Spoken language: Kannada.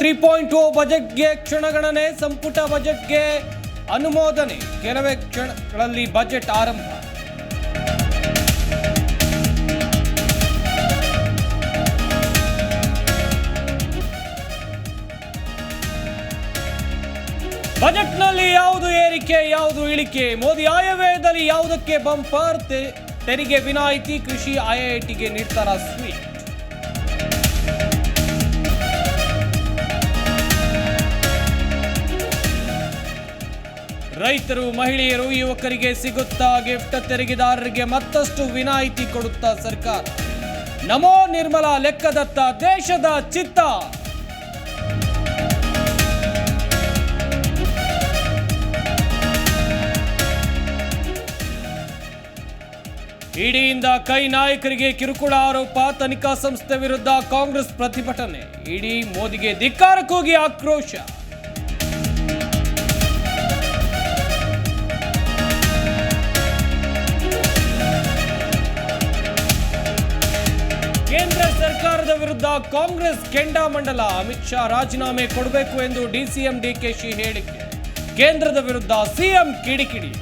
ತ್ರೀ ಪಾಯಿಂಟ್ ಓ ಬಜೆಟ್ಗೆ ಕ್ಷಣಗಣನೆ, ಸಂಪುಟ ಬಜೆಟ್ಗೆ ಅನುಮೋದನೆ. ಕೆಲವೇ ಕ್ಷಣಗಳಲ್ಲಿ ಬಜೆಟ್ ಆರಂಭ. ಬಜೆಟ್ನಲ್ಲಿ ಯಾವುದು ಏರಿಕೆ, ಯಾವುದು ಇಳಿಕೆ? ಮೋದಿ ಆಯವ್ಯಯದಲ್ಲಿ ಯಾವುದಕ್ಕೆ ಬಂಪರ್ ತೆರಿಗೆ ವಿನಾಯಿತಿ, ಕೃಷಿ ಐಐಟಿಗೆ ನೀಡ್ತಾರ ಸ್ವೀಟ್ ರೈತರು, ಮಹಿಳೆಯರು, ಯುವಕರಿಗೆ ಸಿಗುತ್ತಾ ಗಿಫ್ಟ್ ತೆರಿಗೆದಾರರಿಗೆ ಮತ್ತಷ್ಟು ವಿನಾಯಿತಿ ಕೊಡುತ್ತಾ ಸರ್ಕಾರ. ನಮೋ ನಿರ್ಮಲಾ ಲೆಕ್ಕದತ್ತ ದೇಶದ ಚಿತ್ತ. ಇಡಿಯಿಂದ ಕೈ ನಾಯಕರಿಗೆ ಕಿರುಕುಳ ಆರೋಪ, ತನಿಖಾ ಸಂಸ್ಥೆ ವಿರುದ್ಧ ಕಾಂಗ್ರೆಸ್ ಪ್ರತಿಭಟನೆ. ಇಡಿ ಮೋದಿಗೆ ಧಿಕ್ಕಾರ ಕೂಗಿ ಆಕ್ರೋಶ. ಸರ್ಕಾರದ ವಿರುದ್ಧ ಕಾಂಗ್ರೆಸ್ ಕೆಂಡಾಮಂಡಲ ಅಮಿತ್ ಶಾ ರಾಜೀನಾಮೆ ಕೊಡಬೇಕು ಎಂದು ಡಿಸಿಎಂ ಡಿಕೆಶಿ ಹೇಳಿಕೆ. ಕೇಂದ್ರದ ವಿರುದ್ಧ ಸಿಎಂ ಕಿಡಿಕಿಡಿ.